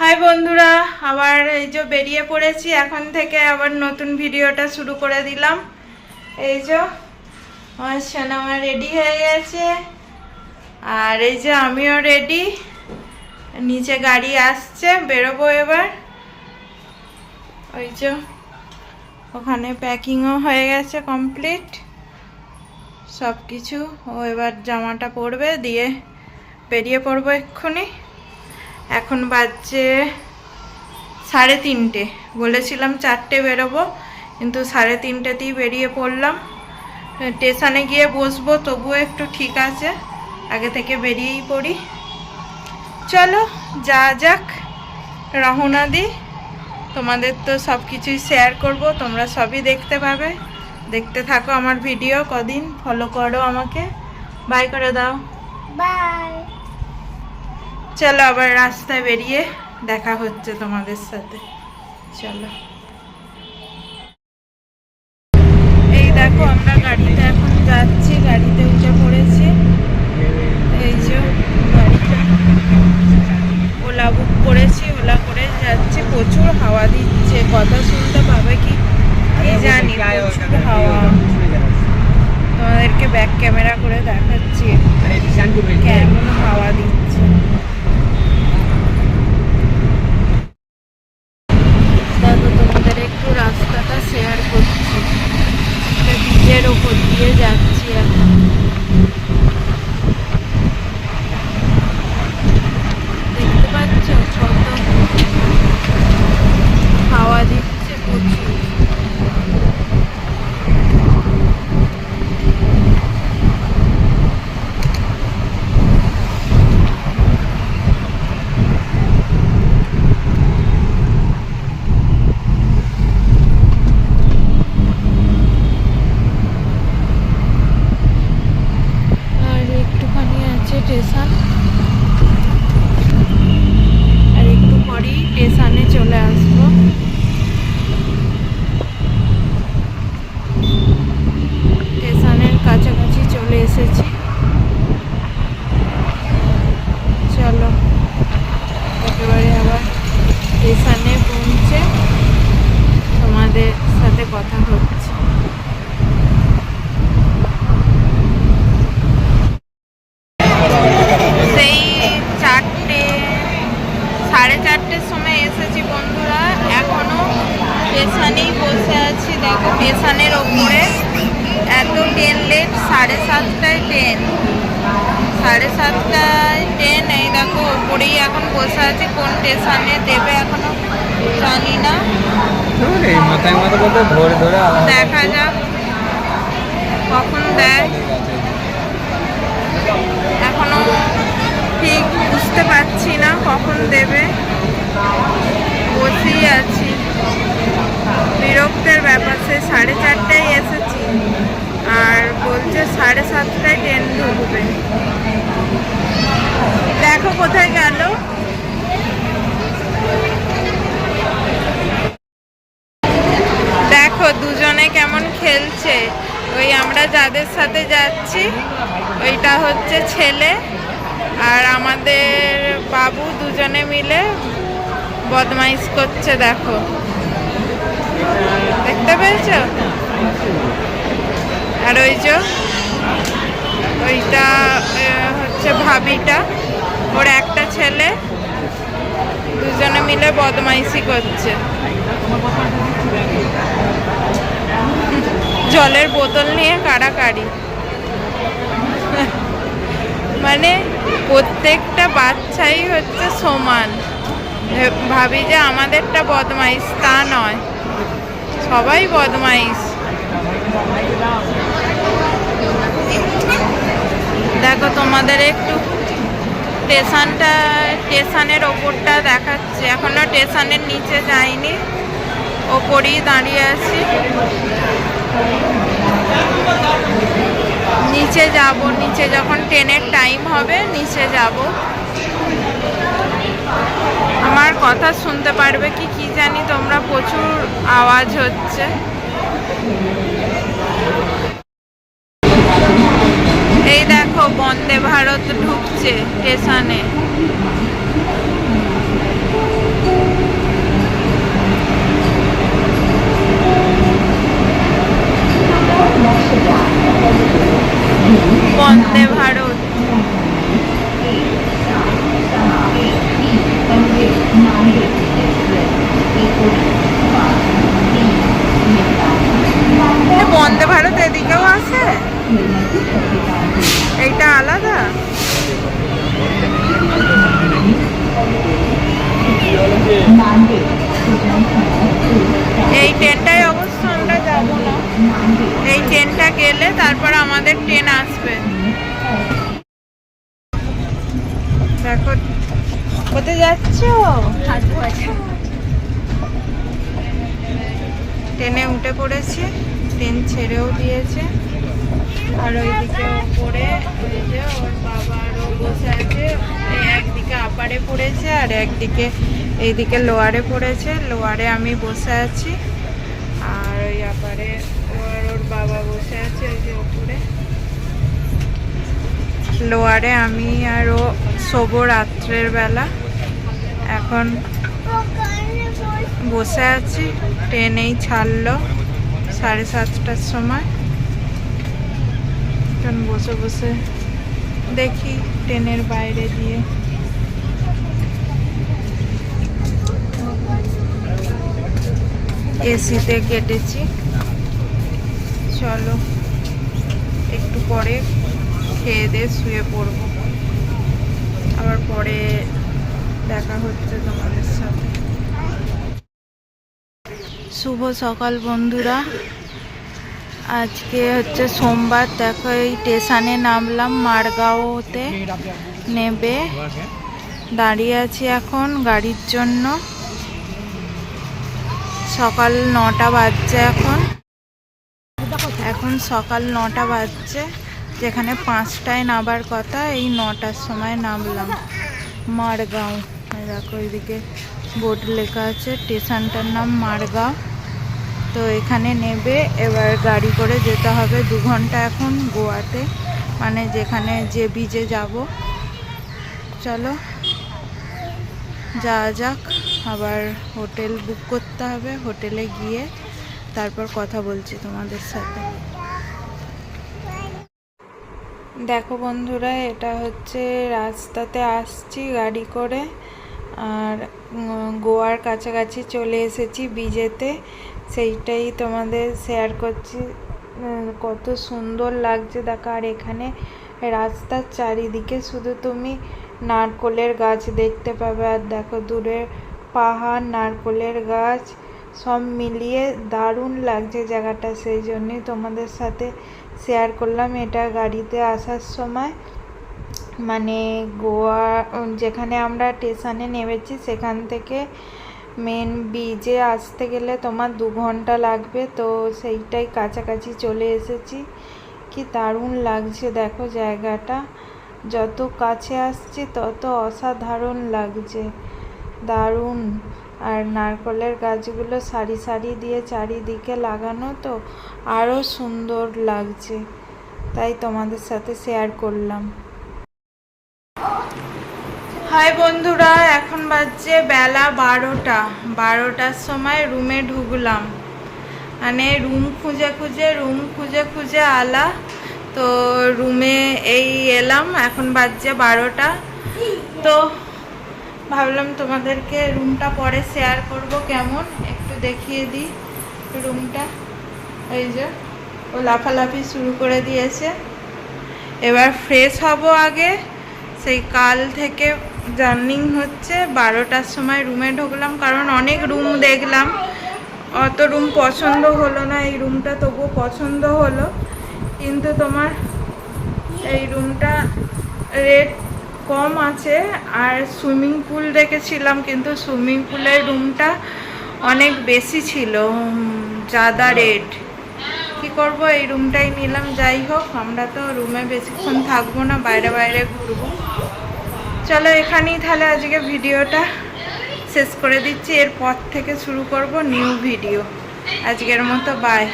High বন্ধুরা, আবার এই যে বেরিয়ে পড়েছি, এখন থেকে আবার নতুন ভিডিওটা শুরু করে দিলাম। এই যে, আমার সোনামা রেডি হয়ে গেছে। আর এই যে আমিও রেডি নিচে গাড়ি আসছে, বেরোবো এবার। ওই যে, ওখানে প্যাকিংও হয়ে গেছে কমপ্লিট সব কিছু ও এবার জামাটা পরবে, দিয়ে বেরিয়ে পড়ব এক্ষুনি। এখন বাজছে সাড়ে তিনটে। বলেছিলাম চারটে বেরোবো, কিন্তু সাড়ে তিনটেতেই বেরিয়ে পড়লাম। স্টেশনে গিয়ে বসবো, তবুও একটু ঠিক আছে, আগে থেকে বেরিয়েই পড়ি। চলো, যা যাক, রহনা দি, তোমাদের তো সব কিছুই শেয়ার করব, তোমরা সবই দেখতে পাবে। দেখতে থাকো আমার ভিডিও কদিন ফলো করো আমাকে। বাই করে দাও। বাই চলো আবার রাস্তায় বেরিয়ে দেখা হচ্ছে তোমাদের সাথে। চলো। এই দেখো আমরা গাড়িতে এখন যাচ্ছি গাড়িতে উঠে পড়েছি। এই যে গাড়িটা। ওলা বুক করেছি ওলা করে যাচ্ছি। প্রচুর হাওয়া দিচ্ছে কথা শুনতে পাবে কি? জানি প্রচুর হাওয়া। তোমাদেরকে ব্যাক ক্যামেরা করে দেখাচ্ছি। কেমন হাওয়া দিচ্ছে দেখো তোমাদের একটু রাস্তাটা শেয়ার করছি একটা ব্রিজের ওপর দিয়ে যাচ্ছি এখন দেখতে পাচ্ছ কত হাওয়া দিচ্ছে প্রচুর আর একটুখানি আছে স্টেশন আর একটু পরেই স্টেশনে চলে আসব স্টেশনের কাছাকাছি চলে এসেছি চলো একেবারে আবার স্টেশনে পৌঁছে তোমাদের সাথে কথা হচ্ছে সেই চারটে সাড়ে চারটের সময় এসেছি বন্ধুরা এখনও স্টেশনেই বসে আছি দেখো স্টেশনের ওপরে এত ট্রেন লেট সাড়ে সাতটায় ট্রেন সাড়ে সাতটায় ট্রেন এই দেখো ওপরেই এখন বসে আছি কোন স্টেশনে দেবে এখনও জানি না। দেখা যাক কখন দেয়। এখনও ঠিক বুঝতে পারছি না কখন দেবে। বসেই আছি। বিরক্তের ব্যাপার, সে সাড়ে চারটায় এসেছি আর বলছে সাড়ে সাতটায় ট্রেন ঢুকবে। দেখো কোথায় গেল। দেখো দুজনে কেমন খেলছে। ওই আমরা যাদের সাথে যাচ্ছি, ওইটা হচ্ছে ছেলে আর আমাদের বাবু দুজনে মিলে বদমাইশ করছে, দেখো। দেখতে পেয়েছ? আর ওই যে, ওইটা হচ্ছে ভাবিটা। ওর একটা ছেলে, দুজনে মিলে বদমাইশি করছে। জলের বোতল নিয়ে কাড়াকাড়ি। মানে প্রত্যেকটা বাচ্চাই হচ্ছে সমান। ভাবি যে আমাদেরটা বদমাইশ, তা নয়। সবাই বদমাইশ। দেখো, তোমাদের একটু স্টেশনটা, স্টেশনের ওপরটা দেখাচ্ছে। এখনও স্টেশনের নিচে যাইনি। ওপরেই দাঁড়িয়ে আছি। নিচে যাব, নিচে যখন ট্রেনের টাইম হবে, নিচে যাব। আমার কথা শুনতে পারবে কি কি জানি তোমরা প্রচুর আওয়াজ হচ্ছে। এই দেখো, বন্দে ভারত ঢুকছে স্টেশনে। বন্দে ভারত। ট্রেনটায় অবশ্য আমরা যাব না। এই ট্রেনটা গেলে তারপর আমাদের ট্রেন আসবে। দেখো, কোথায় যাচ্ছ? ট্রেনে উঠে পড়েছে, ট্রেন ছেড়েও দিয়েছে। আর ওইদিকে ওপরে ওর বাবা আরও বসে আছে একদিকে আপারে পড়েছে আর একদিকে, এইদিকে লোয়ারে পড়েছে। লোয়ারে আমি বসে আছি। ওর বাবা বসে আছে ওই যে ওপরে। লোয়ারে আমি আর ও শোবো রাত্রের বেলা। এখন বসে আছি, ট্রেনেই ছাড়লো সাড়ে সাতটার সময়। এখন বসে বসে দেখি ট্রেনের বাইরে দিয়ে। এসিতে কেটেছি। চলো, একটু পরে খেয়ে দিয়ে শুয়ে পড়ব। আবার পরে দেখা হচ্ছে তোমাদের সাথে। শুভ সকাল বন্ধুরা। আজকে হচ্ছে সোমবার, দেখো এই স্টেশনে নামলাম, মারগাঁওতে নেবে। দাঁড়িয়ে আছি এখন গাড়ির জন্য। সকাল নটা বাজছে এখন। এখন সকাল নটা বাজছে, যেখানে পাঁচটায় নামার কথা, এই নটার সময় নামলাম। মারগাঁও। দেখো ওইদিকে বোর্ড লেখা আছে, স্টেশনটার নাম মারগাঁও। তো এখানে নেবে, এবার গাড়ি করে যেতে হবে দু ঘণ্টা এখন গোয়াতে। মানে যেখানে যে বিচে যাব। চলো, যাওয়া যাক। আবার হোটেল বুক করতে হবে, হোটেলে গিয়ে তারপর কথা বলছি তোমাদের সাথে। দেখো বন্ধুরা, এটা হচ্ছে রাস্তাতে আসছি গাড়ি করে, আর গোয়ার কাছাকাছি চলে এসেছি বিজেতে। সেইটাই তোমাদের শেয়ার করছি। কত সুন্দর লাগছে দেখো, আর এখানে রাস্তার চারিদিকে শুধু তুমি নারকোলের গাছ দেখতে পাবে, আর দেখো দূরে পাহাড়, নারকোলের গাছ, সব মিলিয়ে দারুণ লাগছে জায়গাটা। সেই জন্যই তোমাদের সাথে শেয়ার করলাম এটা গাড়িতে আসার সময়। মানে গোয়া, যেখানে আমরা স্টেশনে নেমেছি, সেখান থেকে মেন বিচে আসতে গেলে তোমার দু ঘণ্টা লাগবে। তো সেইটাই কাছাকাছি চলে এসেছি। কি দারুণ লাগছে দেখো জায়গাটা। যত কাছে আসছি, তত অসাধারণ লাগছে। দারুণ। আর নারকলের গাছগুলো সারি সারি দিয়ে চারিদিকে লাগানো তো আরও সুন্দর লাগছে। তাই তোমাদের সাথে শেয়ার করলাম। হাই বন্ধুরা, এখন বাজছে বেলা বারোটা। বারোটার সময় রুমে ঢুকলাম। মানে রুম খুঁজে খুঁজে রুম খুঁজে খুঁজে আলা। তো রুমে এই এলাম, এখন বাজছে বারোটা। তো ভাবলাম তোমাদেরকে রুমটা পরে শেয়ার করব, কেমন? একটু দেখিয়ে দিই রুমটা এই যে, ও লাফালাফি শুরু করে দিয়েছে। এবার ফ্রেশ হব আগে। সেই কাল থেকে জার্নিং হচ্ছে। বারোটার সময় রুমে ঢুকলাম, কারণ অনেক রুম দেখলাম। অত রুম পছন্দ হলো না, এই রুমটা তবুও পছন্দ হলো। কিন্তু তোমার এই রুমটা রেট কম আছে আর সুইমিং পুল রেখেছিলাম কিন্তু সুইমিং পুলের রুমটা অনেক বেশি ছিল। জাদা রেট কি করব? এই রুমটাই নিলাম। যাই হোক আমরা তো রুমে বেশিক্ষণ থাকব না বাইরে বাইরে ঘুরবো। চলো এখানেই তাহলে আজকে ভিডিওটা শেষ করে দিচ্ছি। এরপর থেকে শুরু করব নিউ ভিডিও। আজকের মতো বাই